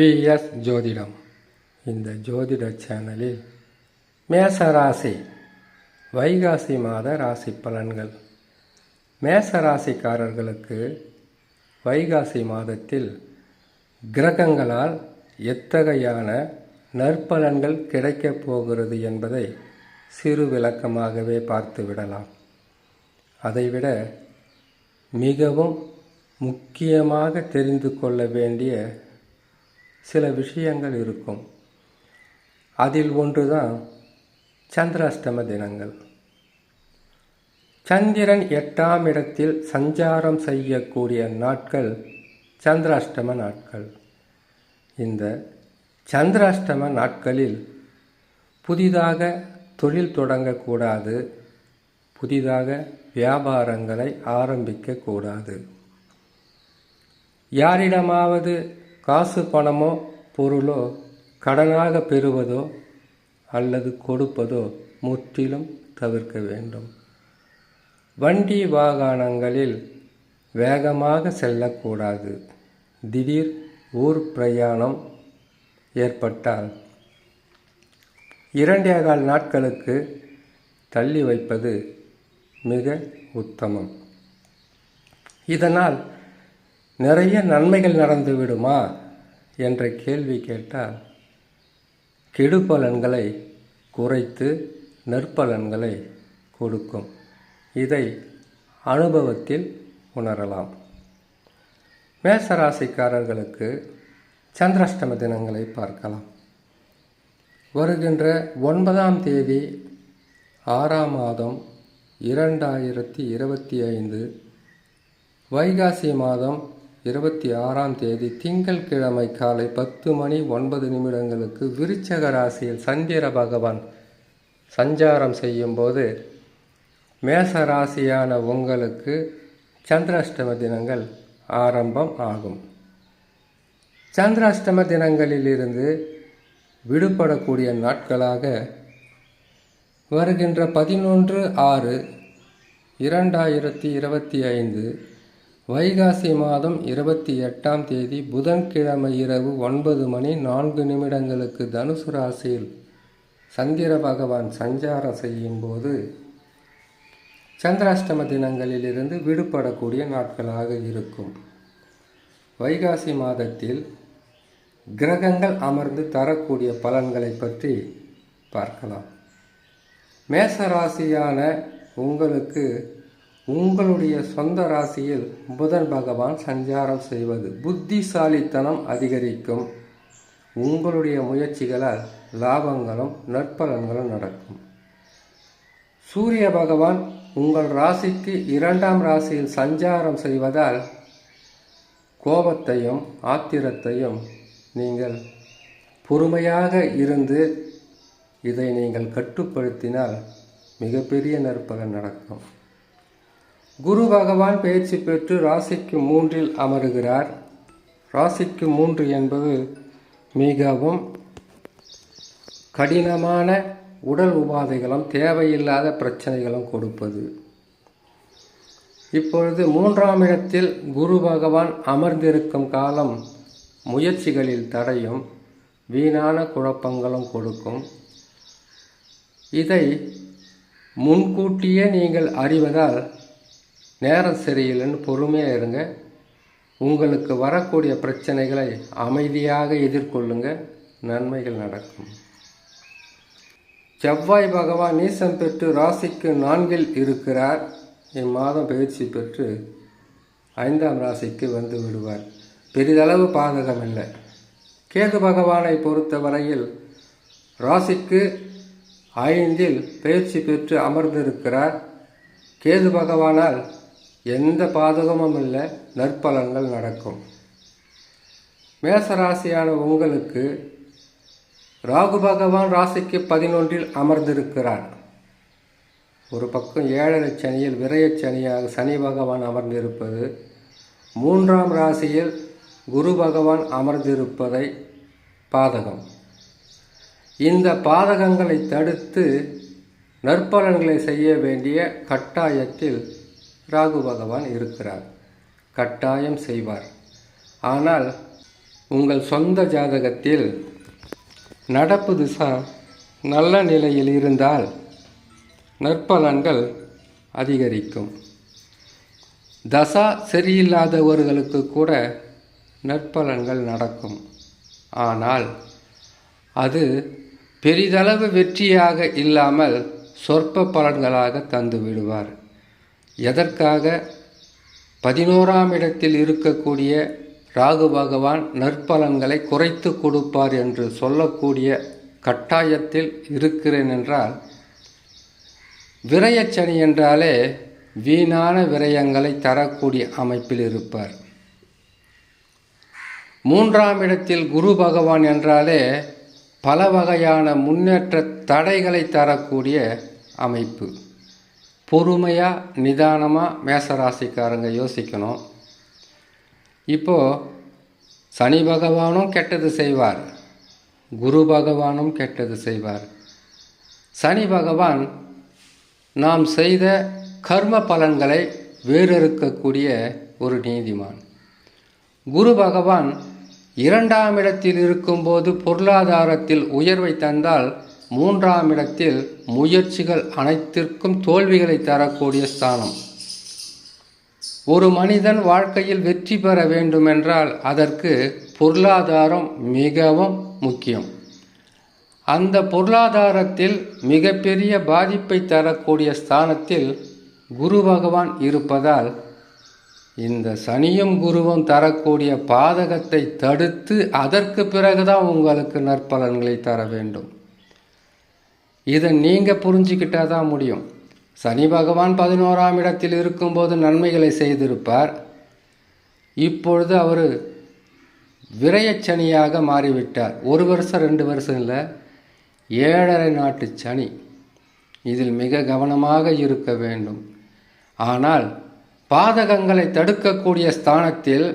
Vs ஜோதிடம். இந்த ஜோதிட சேனலில் மேச ராசி வைகாசி மாத ராசி பலன்கள். மேச ராசிக்காரர்களுக்கு வைகாசி மாதத்தில் கிரகங்களால் எத்தகையான நற்பலன்கள் கிடைக்கப் போகிறது என்பதை சிறு விளக்கமாகவே பார்த்து விடலாம். அதைவிட மிகவும் முக்கியமாக தெரிந்து கொள்ள வேண்டிய சில விஷயங்கள் இருக்கும். அதில் ஒன்று தான் சந்திராஷ்டம தினங்கள். சந்திரன் எட்டாம் இடத்தில் சஞ்சாரம் செய்யக்கூடிய நாட்கள் சந்திராஷ்டம நாட்கள். இந்த சந்திராஷ்டம நாட்களில் புதிதாக தொழில் தொடங்கக்கூடாது. புதிதாக வியாபாரங்களை ஆரம்பிக்கக்கூடாது. யாரிடமாவது காசு பணமோ பொருளோ கடனாக பெறுவதோ அல்லது கொடுப்பதோ முற்றிலும் தவிர்க்க வேண்டும். வண்டி வாகனங்களில் வேகமாக செல்லக்கூடாது. திடீர் ஊர் பிரயாணம் ஏற்பட்டால் இரண்டே கால் நாட்களுக்கு தள்ளி வைப்பது மிக உத்தமம். இதனால் நிறைய நன்மைகள் நடந்து விடுமா? என்ற கேள்வி கேட்டால் கெடுபலன்களை குறைத்து நற்பலன்களை கொடுக்கும். இதை அனுபவத்தில் உணரலாம். மேசராசிக்காரர்களுக்கு சந்திராஷ்டம தினங்களை பார்க்கலாம். வருகின்ற ஒன்பதாம் தேதி ஆறாம் மாதம் இரண்டாயிரத்தி இருபத்தி ஐந்து வைகாசி மாதம் இருபத்தி ஆறாம் தேதி திங்கள்கிழமை காலை பத்து மணி ஒன்பது நிமிடங்களுக்கு விருச்சக ராசியில் சந்திர பகவான் சஞ்சாரம் செய்யும்போது மேச ராசியான உங்களுக்கு சந்திராஷ்டம தினங்கள் ஆரம்பம் ஆகும். சந்திராஷ்டம தினங்களிலிருந்து விடுபடக்கூடிய நாட்களாக வருகின்ற பதினொன்று ஆறு இரண்டாயிரத்தி இருபத்தி ஐந்து வைகாசி மாதம் இருபத்தி எட்டாம் தேதி புதன்கிழமை இரவு ஒன்பது மணி நான்கு நிமிடங்களுக்கு தனுசு ராசியில் சந்திர பகவான் சஞ்சாரம் செய்யும்போது சந்திராஷ்டம தினங்களிலிருந்து விடுபடக்கூடிய நாட்களாக இருக்கும். வைகாசி மாதத்தில் கிரகங்கள் அமர்ந்து தரக்கூடிய பலன்களை பற்றி பார்க்கலாம். மேச ராசியான உங்களுக்கு உங்களுடைய சொந்த ராசியில் புதன் பகவான் சஞ்சாரம் செய்வது புத்திசாலித்தனம் அதிகரிக்கும். உங்களுடைய முயற்சிகளால் லாபங்களும் நற்பலன்களும் நடக்கும். சூரிய பகவான் உங்கள் ராசிக்கு இரண்டாம் ராசியில் சஞ்சாரம் செய்வதால் கோபத்தையும் ஆத்திரத்தையும் நீங்கள் பொறுமையாக இருந்து இதை நீங்கள் கட்டுப்படுத்தினால் மிகப்பெரிய நற்பலன் நடக்கும். குரு பகவான் பயிற்சி பெற்று ராசிக்கு மூன்றில் அமருகிறார். ராசிக்கு மூன்று என்பது மிகவும் கடினமான உடல் உபாதைகளும் தேவையில்லாத பிரச்சனைகளும் கொடுப்பது. இப்பொழுது மூன்றாம் இடத்தில் குரு பகவான் அமர்ந்திருக்கும் காலம் முயற்சிகளில் தடையும் வீணான குழப்பங்களும் கொடுக்கும். இதை முன்கூட்டியே நீங்கள் அறிவதால் நேரம் சரியில்லைன்னு பொறுமையாக இருங்க. உங்களுக்கு வரக்கூடிய பிரச்சனைகளை அமைதியாக எதிர்கொள்ளுங்க. நன்மைகள் நடக்கும். செவ்வாய் பகவான் நீசம் பெற்று ராசிக்கு நான்கில் இருக்கிறார். இம்மாதம் பயிற்சி பெற்று ஐந்தாம் ராசிக்கு வந்து விடுவார். பெரிதளவு பாதகம் இல்லை. கேது பகவானை பொறுத்தவரையில் ராசிக்கு ஐந்தில் பயிற்சி பெற்று அமர்ந்திருக்கிறார். கேது பகவானால் எந்த பாதகமும் இல்லை நற்பலன்கள் நடக்கும். மேசராசியான உங்களுக்கு ராகு பகவான் ராசிக்கு பதினொன்றில் அமர்ந்திருக்கிறார். ஒரு பக்கம் ஏழரை சனியில் விரயச் சனியாக சனி பகவான் அமர்ந்திருப்பது மூன்றாம் ராசியில் குரு பகவான் அமர்ந்திருப்பதை பாதகம். இந்த பாதகங்களை தடுத்து நற்பலன்களை செய்ய வேண்டிய கட்டாயத்தில் ராகு பகவான் இருக்கிறார். கட்டாயம் செய்வார். ஆனால் உங்கள் சொந்த ஜாதகத்தில் நடப்பு திசா நல்ல நிலையில் இருந்தால் நற்பலன்கள் அதிகரிக்கும். தசா சரியில்லாதவர்களுக்கு கூட நற்பலன்கள் நடக்கும். ஆனால் அது பெரிதளவு வெற்றியாக இல்லாமல் சொற்ப பலன்களாக தந்து விடுவார் எதற்காக பதினோராம் இடத்தில் இருக்கக்கூடிய ராகு பகவான் நற்பலன்களை குறைத்து கொடுப்பார் என்று சொல்லக்கூடிய கட்டாயத்தில் இருக்கிறேன் என்றால் விரயச்சனி என்றாலே வீணான விரயங்களை தரக்கூடிய அமைப்பில் இருப்பார். மூன்றாம் இடத்தில் குரு பகவான் என்றாலே பல வகையான முன்னேற்ற தடைகளை தரக்கூடிய அமைப்பு. பொறுமையாக நிதானமாக மேசராசிக்காரங்க யோசிக்கணும். இப்போது சனி பகவானும் கெட்டது செய்வார். குரு பகவானும் கெட்டது செய்வார். சனி பகவான் நாம் செய்த கர்ம பலன்களை வேறறுக்கக்கூடிய ஒரு நீதிமான். குரு பகவான் இரண்டாம் இடத்தில் இருக்கும்போது பொருளாதாரத்தில் உயர்வை தந்தால் மூன்றாம் இடத்தில் முயற்சிகள் அனைத்திற்கும் தோல்விகளை தரக்கூடிய ஸ்தானம். ஒரு மனிதன் வாழ்க்கையில் வெற்றி பெற வேண்டுமென்றால் அதற்கு பொருளாதாரம் மிகவும் முக்கியம். அந்த பொருளாதாரத்தில் மிகப்பெரிய பாதிப்பை தரக்கூடிய ஸ்தானத்தில் குரு பகவான் இருப்பதால் இந்த சனியும் குருவும் தரக்கூடிய பாதகத்தை தடுத்து அதற்கு பிறகுதான் உங்களுக்கு நற்பலன்களை தர வேண்டும். இதை நீங்கள் புரிஞ்சுக்கிட்டா தான் முடியும். சனி பகவான் பதினோராம் இடத்தில் இருக்கும்போது நன்மைகளை செய்திருப்பார். இப்பொழுது அவர் விரயச்சனியாக மாறிவிட்டார். ஒரு வருஷம் ரெண்டு வருஷம் இல்லை ஏழரை நாட்டு சனி. இதில் மிக கவனமாக இருக்க வேண்டும். ஆனால் பாதகங்களை தடுக்கக்கூடிய ஸ்தானத்தில்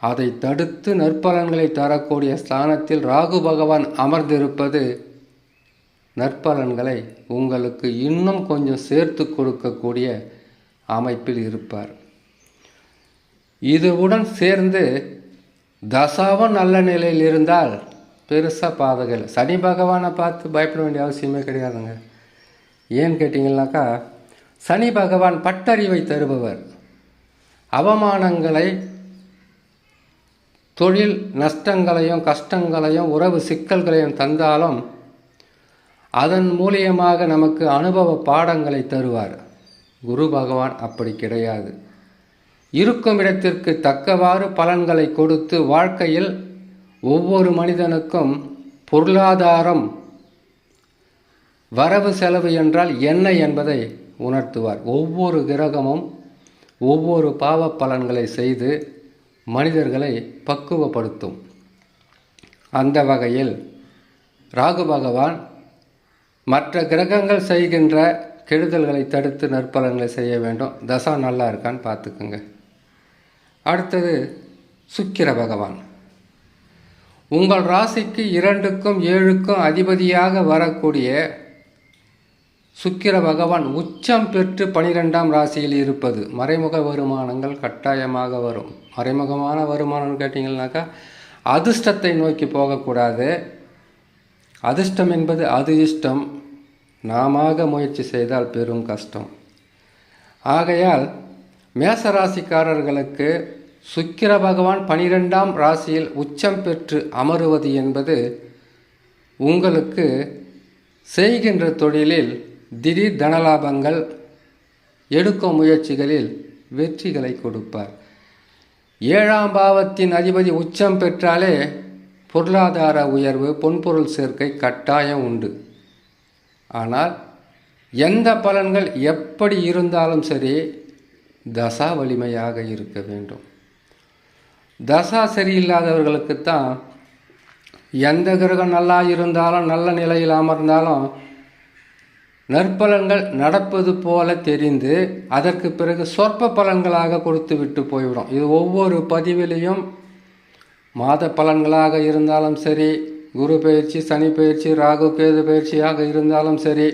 அதை தடுத்து நற்பலன்களை தரக்கூடிய ஸ்தானத்தில் ராகு பகவான் அமர்ந்திருப்பது நற்பலன்களை உங்களுக்கு இன்னும் கொஞ்சம் சேர்த்து கொடுக்கக்கூடிய அமைப்பில் இருப்பார். இதுவுடன் சேர்ந்து தசாவும் நல்ல நிலையில் இருந்தால் பெருசாக பாதகம் சனி பகவானை பார்த்து பயப்பட வேண்டிய அவசியமே கிடையாதுங்க. ஏன்னு கேட்டிங்கனாக்கா சனி பகவான் பட்டறிவை தருபவர். அவமானங்களை தொழில் நஷ்டங்களையும் கஷ்டங்களையும் உறவு சிக்கல்களையும் தந்தாலும் அதன் மூலியமாக நமக்கு அனுபவ பாடங்களை தருவார். குரு பகவான் அப்படி கிடையாது. இருக்கும் இடத்திற்கு தக்கவாறு பலன்களை கொடுத்து வாழ்க்கையில் ஒவ்வொரு மனிதனுக்கும் பொருளாதாரம் வரவு செலவு என்றால் என்ன என்பதை உணர்த்துவார். ஒவ்வொரு கிரகமும் ஒவ்வொரு பாவ பலன்களை செய்து மனிதர்களை பக்குவப்படுத்தும். அந்த வகையில் ராகு பகவான் மற்ற கிரகங்கள் செய்கின்ற கெடுதல்களை தடுத்து நற்பலன்களை செய்ய வேண்டும். தசா நல்லா இருக்கான்னு பார்த்துக்குங்க. அடுத்தது சுக்கிர பகவான். உங்கள் ராசிக்கு இரண்டுக்கும் ஏழுக்கும் அதிபதியாக வரக்கூடிய சுக்கிர பகவான் உச்சம் பெற்று பனிரெண்டாம் ராசியில் இருப்பது மறைமுக வருமானங்கள் கட்டாயமாக வரும். மறைமுகமான வருமானம்னு கேட்டிங்கன்னாக்கா அதிர்ஷ்டத்தை நோக்கி போகக்கூடாது. அதிர்ஷ்டம் என்பது அது இஷ்டம் நாம முயற்சி செய்தால் பெரும் கஷ்டம். ஆகையால் மேசராசிக்காரர்களுக்கு சுக்கிர பகவான் பனிரெண்டாம் ராசியில் உச்சம் பெற்று அமருவது என்பது உங்களுக்கு செய்கின்ற தொழிலில் திடீர் தனலாபங்கள் எடுக்கும் முயற்சிகளில் வெற்றிகளை கொடுப்பார். ஏழாம் பாவத்தின் அதிபதி உச்சம் பெற்றாலே பொருளாதார உயர்வு பொன்பொருள் சேர்க்கை கட்டாயம் உண்டு. ஆனால் எந்த பலன்கள் எப்படி இருந்தாலும் சரி தசா வலிமையாக இருக்க வேண்டும். தசா சரியில்லாதவர்களுக்குத்தான் எந்த கிரகம் நல்லா இருந்தாலும் நல்ல நிலையில் அமர்ந்தாலும் நற்பலன்கள் நடப்பது போல தெரிந்து அதற்கு பிறகு சொற்ப பலன்களாக கொடுத்து விட்டு போய்விடும். இது ஒவ்வொரு பதிவிலையும் மாத பலன்களாக இருந்தாலும் சரி குரு பயிற்சி சனி பயிற்சி ராகு கேது பயிற்சியாக இருந்தாலும் சரி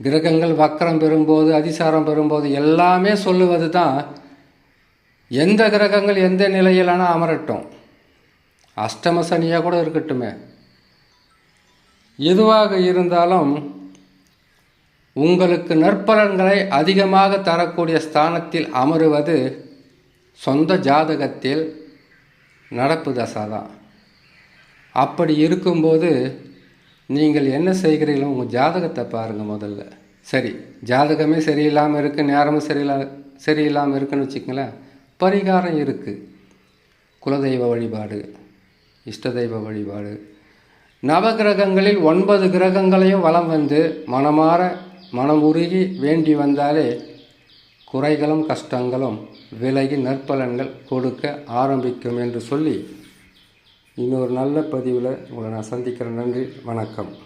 கிரகங்கள் வக்கரம் பெறும்போது அதிசாரம் பெறும்போது எல்லாமே சொல்லுவது தான் எந்த கிரகங்கள் எந்த நிலையிலான அமரட்டும். அஷ்டம சனியாக கூட இருக்கட்டுமே. எதுவாக இருந்தாலும் உங்களுக்கு நற்பலன்களை அதிகமாக தரக்கூடிய ஸ்தானத்தில் அமருவது சொந்த ஜாதகத்தில் நடப்பு தசை தான் அப்படி இருக்கும்போது நீங்கள் என்ன செய்கிறீங்களோ உங்கள் ஜாதகத்தை பாருங்கள் முதல்ல. சரி ஜாதகமே சரியில்லாமல் இருக்குது நேரமும் சரியில்லா சரியில்லாமல் இருக்குன்னு வச்சுக்கங்களேன். பரிகாரம் இருக்குது குலதெய்வ வழிபாடு இஷ்ட தெய்வ வழிபாடு. நவகிரகங்களில் ஒன்பது கிரகங்களையும் வலம் வந்து மனமாற மனம் உருகி வேண்டி வந்தாலே குறைகளும் கஷ்டங்களும் விலகி நற்பலன்கள் கொடுக்க ஆரம்பிக்கும் என்று சொல்லி இன்னொரு நல்ல பதிவில் உங்களை நான் சந்திக்கிறேன். நன்றி வணக்கம்.